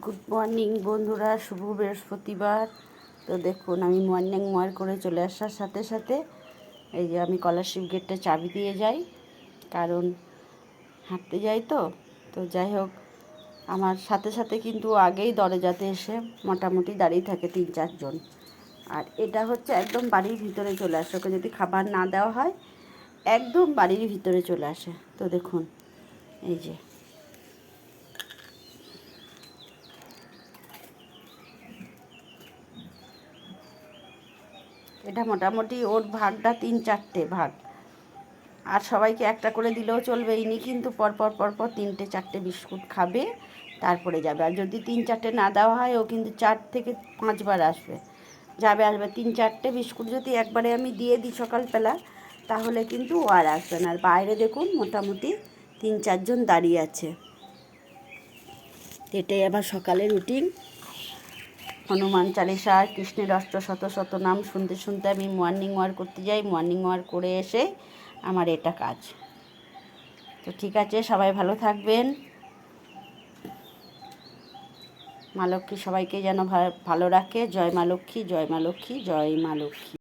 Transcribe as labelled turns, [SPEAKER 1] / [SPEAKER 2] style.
[SPEAKER 1] Good morning বন্ধুরা। শুভ বৃহস্পতিবার। তো দেখুন, আমি মর্নিং ওয়ার করে চলে আসার সাথে সাথে এই যে আমি স্কলারশিপ গেটটা চাবি দিয়ে যাই, কারণ হাঁটতে যাই তো। তো যাই হোক, আমার সাথে সাথে কিন্তু আগেই দরজাতে এসে মোটামুটি দাঁড়িয়ে থাকে তিন চারজন। আর এটা হচ্ছে একদম বাড়ির ভিতরে চলে আসে। ওকে যদি খাবার না দেওয়া হয়, একদম বাড়ির ভিতরে চলে আসে। তো দেখুন, এই যে এটা মোটামুটি ওর ভাগটা তিন চারটে ভাগ। আর সবাইকে একটা করে দিলেও চলবে ইনি কিন্তু পরপর পরপর তিনটে, চারটে বিস্কুট খাবে, তারপরে যাবে। আর যদি তিন চারটে না দেওয়া হয়, ও কিন্তু চার থেকে পাঁচবার আসবে। যাবে, আসবে। তিন চারটে বিস্কুট যদি একবারে আমি দিয়ে দিই সকালবেলা, তাহলে কিন্তু ও আর আসবে না। আর বাইরে দেখুন, মোটামুটি তিন চারজন দাঁড়িয়ে আছে। এটাই আবার সকালে রুটিন হনুমান চালিসা, কৃষ্ণের অষ্ট শত শত নাম শুনতে শুনতে আমি মর্নিং ওয়ার করতে যাই মর্নিং ওয়ার করে এসে আমার এটা কাজ। তো ঠিক আছে, সবাই ভালো থাকবেন। মা লক্ষ্মী সবাইকে যেন ভালো রাখে। জয় মা লক্ষ্মী, জয় মা লক্ষ্মী, জয় মা লক্ষ্মী।